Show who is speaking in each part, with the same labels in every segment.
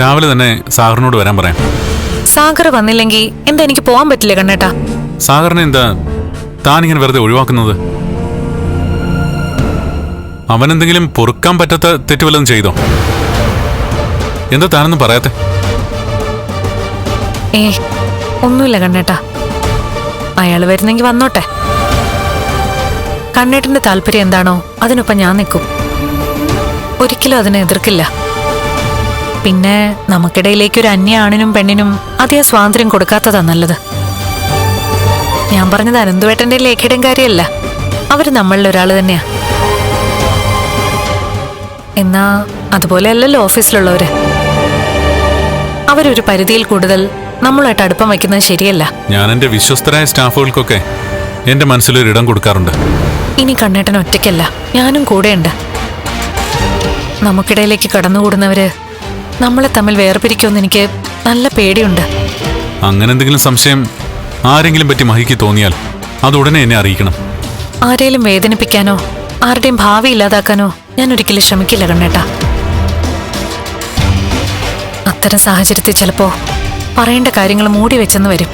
Speaker 1: രാവിലെ തന്നെ സാഗറിനോട് വരാൻ പറയാം.
Speaker 2: സാഗർ വന്നില്ലെങ്കിൽ എന്താ എനിക്ക് പോവാൻ പറ്റില്ല കണ്ണേട്ടാ?
Speaker 1: സാഗറിനെ എന്താ താനിങ്ങനെ വെറുതെ ഒഴിവാക്കുന്നത്? അവനെന്തെങ്കിലും പൊറുക്കാൻ പറ്റാത്ത തെറ്റ് വല്ലതും ചെയ്തോ? എന്താ താനൊന്നും പറയാത്തെ?
Speaker 2: ഏ ഒന്നുമില്ല കണ്ണേട്ടാ. അയാൾ വരുന്നെങ്കിൽ വന്നോട്ടെ. കണ്ണേട്ടന്റെ താല്പര്യം എന്താണോ അതിനൊപ്പം ഞാൻ നിൽക്കും. ഒരിക്കലും അതിനെ എതിർക്കില്ല. പിന്നെ നമുക്കിടയിലേക്ക് ഒരു അന്യ ആണിനും പെണ്ണിനും അതേ സ്വാതന്ത്ര്യം കൊടുക്കാത്തതാ നല്ലത്. ഞാൻ പറഞ്ഞത് അനന്തുവേട്ടന്റെ ലേഖയുടെ കാര്യമല്ല. അവർ നമ്മളിൽ ഒരാൾ തന്നെയാ. എന്നാ അതുപോലെ അല്ലല്ലോ ഓഫീസിലുള്ളവര്. അവരൊരു പരിധിയിൽ കൂടുതൽ നമ്മളായിട്ട് അടുപ്പം വയ്ക്കുന്നത് ശരിയല്ല.
Speaker 1: ഞാൻ എന്റെ വിശ്വസ്തരായ സ്റ്റാഫുകൾക്കൊക്കെ എന്റെ മനസ്സിലൊരു ഇടം കൊടുക്കാറുണ്ട്.
Speaker 2: ഇനി കണ്ണേട്ടൻ ഒറ്റയ്ക്കല്ല. ഞാനും കൂടെയുണ്ട്. നമുക്കിടയിലേക്ക് കടന്നുകൂടുന്നവര് നമ്മളെ തമ്മിൽ വേർപിരിക്കുമെന്ന് എനിക്ക് നല്ല പേടിയുണ്ട്.
Speaker 1: അങ്ങനെ എന്തെങ്കിലും സംശയം ആരെങ്കിലും പറ്റി മഹിക്ക് തോന്നിയാൽ അത് ഉടനെ എന്നെ അറിയിക്കണം.
Speaker 2: ആരെയും വേദനിപ്പിക്കാനോ ആരുടെയും ഭാവി ഇല്ലാതാക്കാനോ ഞാൻ ഒരിക്കലും ശ്രമിക്കില്ല കണ്ണേട്ടാ. അത്തരം സാഹചര്യത്തിൽ ചിലപ്പോ പറയേണ്ട കാര്യങ്ങൾ മൂടി വെച്ചെന്ന് വരും.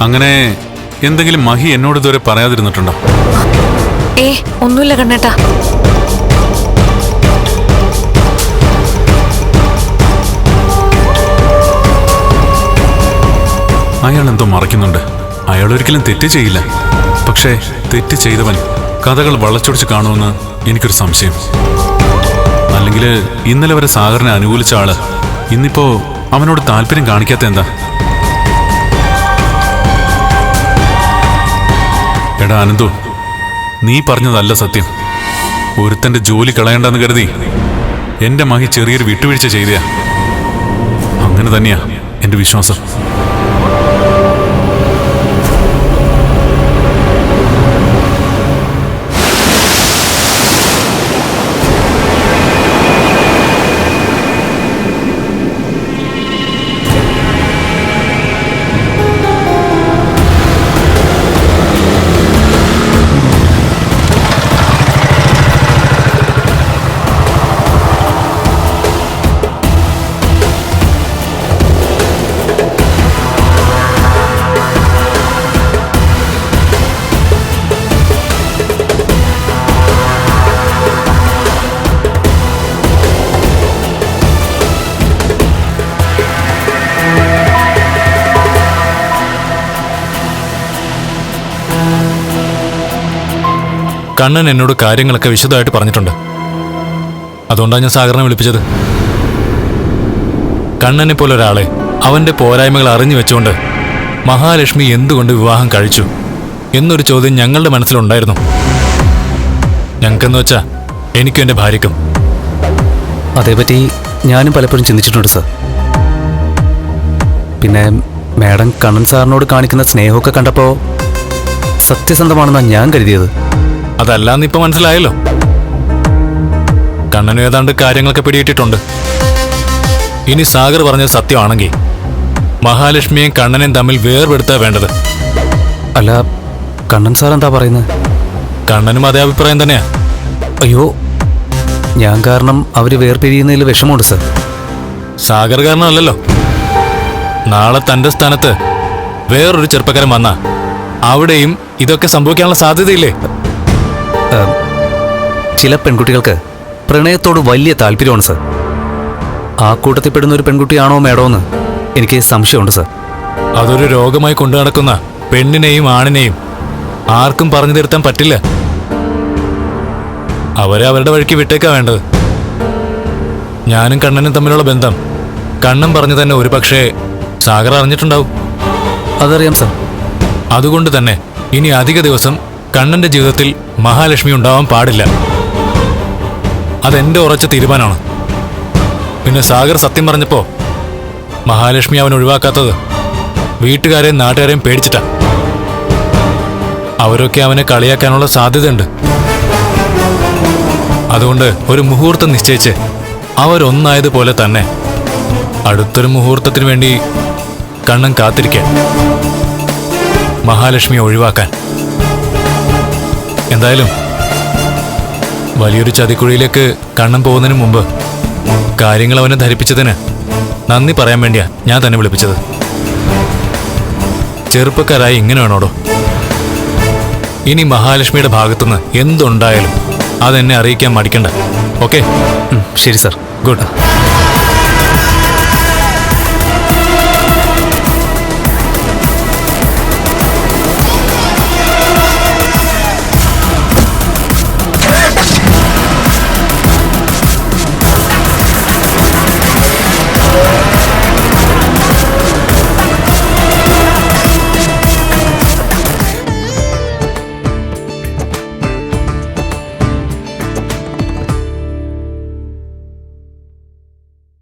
Speaker 1: അങ്ങനെ എന്തെങ്കിലും മഹി എന്നോട് ഇതുവരെ പറയാതിരുന്നിട്ടുണ്ടോ?
Speaker 2: ഏ ഒന്നുമില്ല കണ്ണേട്ടാ.
Speaker 1: അയാൾ എന്തോ മറയ്ക്കുന്നുണ്ട്. അയാൾ ഒരിക്കലും തെറ്റ് ചെയ്യില്ല. പക്ഷേ തെറ്റ് ചെയ്തവൻ കഥകൾ വളച്ചൊടിച്ച് കാണുമെന്ന് എനിക്കൊരു സംശയം. അല്ലെങ്കിൽ ഇന്നലെ വരെ സാഗറിനെ അനുകൂലിച്ച ആൾ ഇന്നിപ്പോ അവനോട് താല്പര്യം കാണിക്കാത്ത എന്താ? എടാ അനന്തു നീ പറഞ്ഞതല്ല സത്യം. ഒരുത്തന്റെ ജോലി കളയണ്ടെന്ന് കരുതി എന്റെ മഹി ചെറിയൊരു വിട്ടുവീഴ്ച ചെയ്തയാ. അങ്ങനെ തന്നെയാ എന്റെ വിശ്വാസം.
Speaker 3: കണ്ണൻ എന്നോട് കാര്യങ്ങളൊക്കെ വിശദമായിട്ട് പറഞ്ഞിട്ടുണ്ട്. അതുകൊണ്ടാണ് ഞാൻ സാഗറിനെ വിളിപ്പിച്ചത്. കണ്ണനെ പോലെ ഒരാളെ അവന്റെ പോരായ്മകൾ അറിഞ്ഞു വെച്ചുകൊണ്ട് മഹാലക്ഷ്മി എന്തുകൊണ്ട് വിവാഹം കഴിച്ചു എന്നൊരു ചോദ്യം ഞങ്ങളുടെ മനസ്സിലുണ്ടായിരുന്നു. ഞങ്ങൾക്കെന്ന് വെച്ചാ എനിക്കും എന്റെ ഭാര്യക്കും
Speaker 4: അതേപറ്റി ഞാനും പലപ്പോഴും ചിന്തിച്ചിട്ടുണ്ട് സാർ. പിന്നെ മാഡം കണ്ണൻ സാറിനോട് കാണിക്കുന്ന സ്നേഹമൊക്കെ കണ്ടപ്പോൾ സത്യസന്ധമാണെന്നാണ് ഞാൻ കരുതിയത്.
Speaker 3: അതല്ലാന്ന് ഇപ്പൊ മനസ്സിലായല്ലോ. കണ്ണനും ഏതാണ്ട് കാര്യങ്ങളൊക്കെ പിടിയിട്ടിട്ടുണ്ട്. ഇനി സാഗർ പറഞ്ഞത് സത്യമാണെങ്കിൽ മഹാലക്ഷ്മിയും കണ്ണനെയും തമ്മിൽ വേർപെടുത്താ വേണ്ടത്.
Speaker 4: അല്ല കണ്ണൻ സാർ എന്താ പറയുന്നത്?
Speaker 3: കണ്ണനും അതേ അഭിപ്രായം തന്നെയാ.
Speaker 4: അയ്യോ ഞാൻ കാരണം അവർ വേർപിരിയുന്നതിൽ വിഷമമുണ്ട് സർ.
Speaker 3: സാഗർ കാരണമല്ലല്ലോ. നാളെ തന്റെ സ്ഥാനത്ത് വേറൊരു ചെറുപ്പക്കാരൻ വന്നാ അവിടെയും ഇതൊക്കെ സംഭവിക്കാനുള്ള സാധ്യതയില്ലേ?
Speaker 4: ചില പെൺകുട്ടികൾക്ക് പ്രണയത്തോട് വലിയ താല്പര്യമാണ് സർ. ആ കൂട്ടത്തിൽപ്പെടുന്ന ഒരു പെൺകുട്ടിയാണോ മേഡോ എന്ന് എനിക്ക് സംശയമുണ്ട് സർ.
Speaker 3: അതൊരു രോഗമായി കൊണ്ടു നടക്കുന്ന പെണ്ണിനെയും ആണിനെയും ആർക്കും പറഞ്ഞു തീർത്താൻ പറ്റില്ല. അവരെ അവരുടെ വഴിക്ക് വിട്ടേക്കാ വേണ്ടത്. ഞാനും കണ്ണനും തമ്മിലുള്ള ബന്ധം കണ്ണൻ പറഞ്ഞു തന്നെ ഒരു പക്ഷേ സാഗർ അറിഞ്ഞിട്ടുണ്ടാവും.
Speaker 4: അതറിയാം സർ.
Speaker 3: അതുകൊണ്ട് തന്നെ ഇനി അധിക ദിവസം കണ്ണന്റെ ജീവിതത്തിൽ മഹാലക്ഷ്മി ഉണ്ടാവാൻ പാടില്ല. അതെന്റെ ഉറച്ച തീരുമാനമാണ്. പിന്നെ സാഗർ സത്യം പറഞ്ഞപ്പോ മഹാലക്ഷ്മി അവൻ ഒഴിവാക്കാത്തത് വീട്ടുകാരെയും നാട്ടുകാരെയും പേടിച്ചിട്ടാ. അവരൊക്കെ അവനെ കളിയാക്കാനുള്ള സാധ്യതയുണ്ട്. അതുകൊണ്ട് ഒരു മുഹൂർത്തം നിശ്ചയിച്ച് അവരൊന്നായതുപോലെ തന്നെ അടുത്തൊരു മുഹൂർത്തത്തിന് വേണ്ടി കണ്ണൻ കാത്തിരിക്കാൻ മഹാലക്ഷ്മിയെ ഒഴിവാക്കാൻ. എന്തായാലും വലിയൊരു ചതിക്കുഴിയിലേക്ക് കണ്ണം പോകുന്നതിന് മുമ്പ് കാര്യങ്ങൾ അവനെ ധരിപ്പിച്ചതിന് നന്ദി പറയാൻ വേണ്ടിയാ ഞാൻ തന്നെ വിളിപ്പിച്ചത്. ചെറുപ്പക്കാരായി ഇങ്ങനെ വേണോടോ? ഇനി മഹാലക്ഷ്മിയുടെ ഭാഗത്തുനിന്ന് എന്തുണ്ടായാലും അതെന്നെ അറിയിക്കാൻ മടിക്കണ്ട. ഓക്കെ?
Speaker 4: ശരി സർ.
Speaker 3: ഗുഡ്.